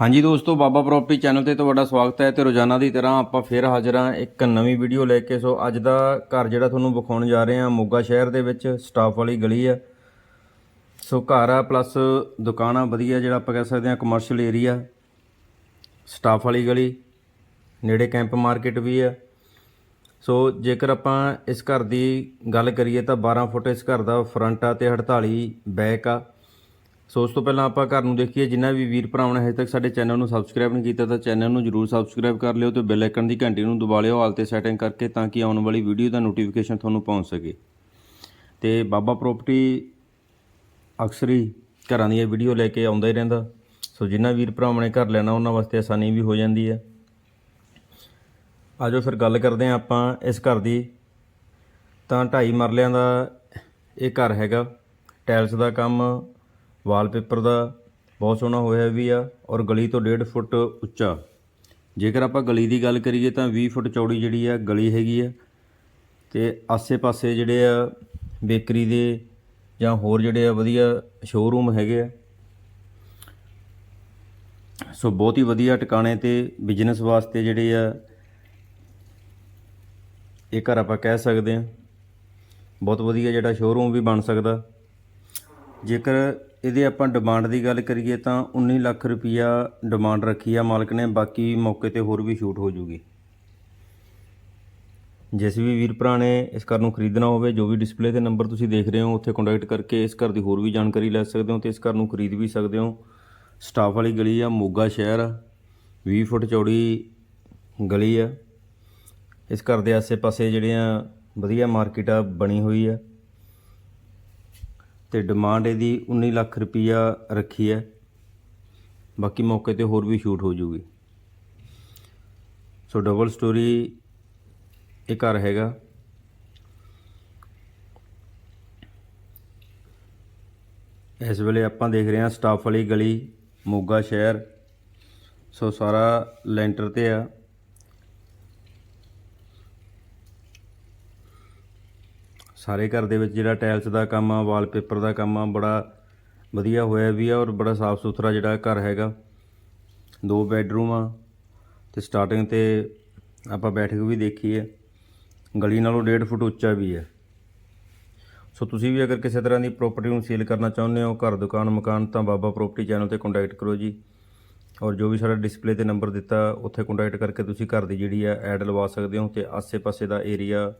ਹਾਂਜੀ ਦੋਸਤੋ, ਬਾਬਾ property channel ਤੇ ਤੁਹਾਡਾ ਸਵਾਗਤ ਹੈ ਤੇ ਰੋਜ਼ਾਨਾ ਦੀ ਤਰ੍ਹਾਂ ਆਪਾਂ ਫੇਰ ਹਾਜ਼ਰ ਹਾਂ ਇੱਕ ਨਵੀਂ ਵੀਡੀਓ ਲੈ ਕੇ। ਸੋ ਅੱਜ ਦਾ ਘਰ ਜਿਹੜਾ ਤੁਹਾਨੂੰ ਵਿਖਾਉਣ ਜਾ ਰਹੇ ਹਾਂ, ਮੋਗਾ ਸ਼ਹਿਰ ਦੇ ਵਿੱਚ ਸਟਾਫ ਵਾਲੀ ਗਲੀ ਆ ਸੋ ਘਰ ਆ ਪਲੱਸ ਦੁਕਾਨ ਆ, ਵਧੀਆ ਜਿਹੜਾ ਆਪਾਂ ਕਹਿ ਸਕਦੇ ਹਾਂ ਕਮਰਸ਼ੀਅਲ ਏਰੀਆ ਸਟਾਫ ਵਾਲੀ ਗਲੀ, ਨੇੜੇ ਕੈਂਪ ਮਾਰਕੀਟ ਵੀ ਆ ਸੋ ਜੇਕਰ ਆਪਾਂ ਇਸ ਘਰ ਦੀ ਗੱਲ ਕਰੀਏ ਤਾਂ 12 ਫੁੱਟ ਇਸ ਘਰ ਦਾ ਫਰੰਟ ਆ ਤੇ 48 ਬੈਕ ਆ। ਸੋ ਉਸ ਤੋਂ ਪਹਿਲਾਂ ਆਪਾਂ ਘਰ ਨੂੰ ਦੇਖੀਏ, ਜਿੰਨਾ ਵੀ ਵੀਰ ਭਰਾਵਾਂ ਨੇ ਹਜੇ ਤੱਕ ਸਾਡੇ ਚੈਨਲ ਨੂੰ ਸਬਸਕ੍ਰਾਈਬ ਨਹੀਂ ਕੀਤਾ ਤਾਂ ਚੈਨਲ ਨੂੰ ਜਰੂਰ ਸਬਸਕ੍ਰਾਈਬ ਕਰ ਲਿਓ ਤੇ ਬੈਲ ਆਈਕਨ ਦੀ ਘੰਟੀ ਨੂੰ ਦਬਾ ਲਿਓ ਹਾਲ ਤੇ ਸੈਟਿੰਗ ਕਰਕੇ ਤਾਂ ਕਿ ਆਉਣ ਵਾਲੀ ਵੀਡੀਓ ਦਾ ਨੋਟੀਫਿਕੇਸ਼ਨ ਤੁਹਾਨੂੰ ਪਹੁੰਚ ਸਕੇ। ਤੇ ਬਾਬਾ ਪ੍ਰਾਪਰਟੀ ਅਕਸਰ ਹੀ ਘਰਾਂ ਦੀਆਂ ਵੀਡੀਓ ਲੈ ਕੇ ਆਉਂਦਾ ਹੀ ਰਹਿੰਦਾ। ਸੋ ਜਿੰਨਾ ਵੀਰ ਭਰਾਵਾਂ ਨੇ ਘਰ ਲੈਣਾ, ਉਹਨਾਂ ਵਾਸਤੇ ਆਸਾਨੀ ਵੀ ਹੋ ਜਾਂਦੀ ਹੈ। ਆਜੋ ਫਿਰ ਗੱਲ ਕਰਦੇ ਹਾਂ ਆਪਾਂ ਇਸ ਘਰ ਦੀ। ਤਾਂ ਢਾਈ ਮਰਲਿਆਂ ਦਾ ਇਹ ਘਰ ਹੈਗਾ। ਟਾਇਲਸ ਦਾ ਕੰਮ ਵਾਲਪੇਪਰ ਦਾ ਬਹੁਤ ਸੋਹਣਾ ਹੋਇਆ ਵੀ ਆ ਔਰ ਗਲੀ ਤੋਂ 1.5 ਫੁੱਟ ਉੱਚਾ। ਜੇਕਰ ਆਪਾਂ ਗਲੀ ਦੀ ਗੱਲ ਕਰੀਏ ਤਾਂ 20 ਫੁੱਟ ਚੌੜੀ ਜਿਹੜੀ ਆ ਗਲੀ ਹੈਗੀ ਆ ਤੇ ਆਸੇ-ਪਾਸੇ ਜਿਹੜੇ ਆ ਬੇਕਰੀ ਦੇ ਜਾਂ ਹੋਰ ਜਿਹੜੇ ਆ ਵਧੀਆ ਸ਼ੋਰੂਮ ਹੈਗੇ ਆ। ਸੋ ਬਹੁਤ ਹੀ ਵਧੀਆ ਟਿਕਾਣੇ ਤੇ ਬਿਜ਼ਨਸ ਵਾਸਤੇ ਜਿਹੜੇ ਆ ਇਹ ਘਰ ਆਪਾਂ ਕਹਿ ਸਕਦੇ ਹਾਂ ਬਹੁਤ ਵਧੀਆ ਜਿਹੜਾ ਸ਼ੋਰੂਮ ਵੀ ਬਣ ਸਕਦਾ। ਜੇਕਰ ਇਹਦੇ ਆਪਾਂ ਡਿਮਾਂਡ ਦੀ ਗੱਲ ਕਰੀਏ ਤਾਂ 19 ਲੱਖ ਰੁਪਈਆ ਡਿਮਾਂਡ ਰੱਖੀ ਆ ਮਾਲਕ ਨੇ, ਬਾਕੀ ਮੌਕੇ ਤੇ ਹੋਰ ਵੀ ਛੂਟ ਹੋ ਜੂਗੀ ਜਿਸ ਵੀ ਵੀਰ ਭਰਾ ਨੇ ਇਸ ਘਰ ਨੂੰ ਖਰੀਦਣਾ ਹੋਵੇ, ਜੋ ਵੀ ਡਿਸਪਲੇ ਤੇ ਨੰਬਰ ਤੁਸੀਂ ਦੇਖ ਰਹੇ ਹੋ, ਉੱਥੇ ਕੰਟੈਕਟ ਕਰਕੇ ਇਸ ਘਰ ਦੀ ਹੋਰ ਵੀ ਜਾਣਕਾਰੀ ਲੈ ਸਕਦੇ ਹੋ ਤੇ ਇਸ ਘਰ ਨੂੰ ਖਰੀਦ ਵੀ ਸਕਦੇ ਹੋ। ਸਟਾਫ ਵਾਲੀ ਗਲੀ ਆ, ਮੋਗਾ ਸ਼ਹਿਰ ਆ 20 ਫੁੱਟ ਚੌੜੀ ਗਲੀ ਆ। ਇਸ ਘਰ ਦੇ ਆਸੇ-ਪਾਸੇ ਜਿਹੜੀਆਂ ਵਧੀਆ ਮਾਰਕੀਟ ਆ, ਬਣੀ ਹੋਈ ਆ। ਤੇ ਡਿਮਾਂਡ ਇਹਦੀ 19 ਲੱਖ ਰੁਪਈਆ ਰੱਖੀ ਹੈ। ਬਾਕੀ ਮੌਕੇ ਤੇ ਹੋਰ ਵੀ ਸ਼ੂਟ ਹੋ ਜੂਗੀ। ਸੋ ਡਬਲ ਸਟੋਰੀ ਇਹ ਘਰ ਹੈਗਾ। ਇਸ ਵੇਲੇ ਆਪਾਂ ਦੇਖ ਰਹੇ ਹਾਂ ਸਟਾਫ ਵਾਲੀ ਗਲੀ ਮੋਗਾ ਸ਼ਹਿਰ। ਸੋ ਸਾਰਾ ਲੈਂਟਰ ਤੇ ਆ। ਸਾਰੇ ਘਰ ਦੇ ਵਿੱਚ ਜਿਹੜਾ ਟਾਇਲਸ ਦਾ ਕੰਮ ਆ ਵਾਲਪੇਪਰ ਦਾ ਕੰਮ ਆ, ਬੜਾ ਵਧੀਆ ਹੋਇਆ ਵੀ ਆ ਔਰ ਬੜਾ ਸਾਫ਼ ਸੁਥਰਾ ਜਿਹੜਾ ਘਰ ਹੈਗਾ। ਦੋ ਬੈੱਡਰੂਮ ਆ ਤੇ ਸਟਾਰਟਿੰਗ ਤੇ ਆਪਾਂ ਬੈਠਕ ਵੀ ਦੇਖੀ ਹੈ। ਗਲੀ ਨਾਲੋਂ 1.5 ਫੁੱਟ ਉੱਚਾ ਵੀ ਹੈ। ਸੋ ਤੁਸੀਂ ਵੀ ਅਗਰ ਕਿਸੇ ਤਰ੍ਹਾਂ ਦੀ ਪ੍ਰਾਪਰਟੀ ਨੂੰ ਸੇਲ ਕਰਨਾ ਚਾਹੁੰਦੇ ਹੋ, ਘਰ, ਦੁਕਾਨ, ਮਕਾਨ, ਤਾਂ ਬਾਬਾ ਪ੍ਰਾਪਰਟੀ ਚੈਨਲ ਤੇ ਕੰਟੈਕਟ ਕਰੋ ਜੀ। ਔਰ ਜੋ ਵੀ ਸਾਡਾ ਡਿਸਪਲੇ ਤੇ ਨੰਬਰ ਦਿੱਤਾ, ਉੱਥੇ ਕੰਟੈਕਟ ਕਰਕੇ ਤੁਸੀਂ ਘਰ ਦੀ ਜਿਹੜੀ ਆ ਐਡ ਲਵਾ ਸਕਦੇ ਹੋ ਤੇ ਆਸੇ-ਪਾਸੇ ਦਾ ਏਰੀਆ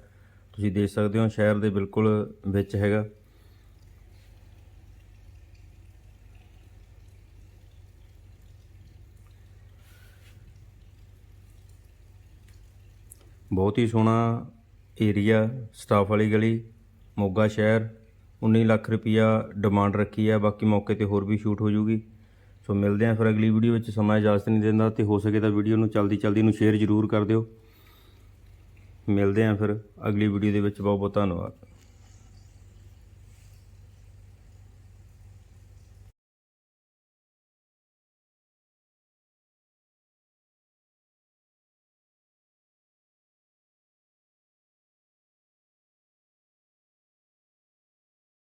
ਤੁਸੀਂ ਦੇਖ ਸਕਦੇ ਹੋ ਸ਼ਹਿਰ ਦੇ ਬਿਲਕੁਲ ਵਿੱਚ ਹੈਗਾ। ਬਹੁਤ ਹੀ ਸੋਹਣਾ ਏਰੀਆ ਸਟਾਫ ਵਾਲੀ ਗਲੀ, ਮੋਗਾ ਸ਼ਹਿਰ 19 ਲੱਖ ਰੁਪਈਆ ਡਿਮਾਂਡ ਰੱਖੀ ਹੈ ਬਾਕੀ ਮੌਕੇ ਤੇ ਹੋਰ ਵੀ ਸ਼ੂਟ ਹੋ ਜੂਗੀ। ਸੋ ਮਿਲਦੇ ਹਾਂ ਫਿਰ ਅਗਲੀ ਵੀਡੀਓ ਵਿੱਚ, ਸਮਾਂ ਇਜਾਜ਼ਤ ਨਹੀਂ ਦਿੰਦਾ ਤੇ ਹੋ ਸਕੇ ਤਾਂ ਵੀਡੀਓ ਨੂੰ ਚਲਦੀ ਚਲਦੀ ਨੂੰ ਸ਼ੇਅਰ ਜ਼ਰੂਰ ਕਰ ਦਿਓ। ਮਿਲਦੇ ਹਾਂ ਫਿਰ ਅਗਲੀ ਵੀਡੀਓ ਦੇ ਵਿੱਚ। ਬਹੁਤ ਬਹੁਤ ਧੰਨਵਾਦ।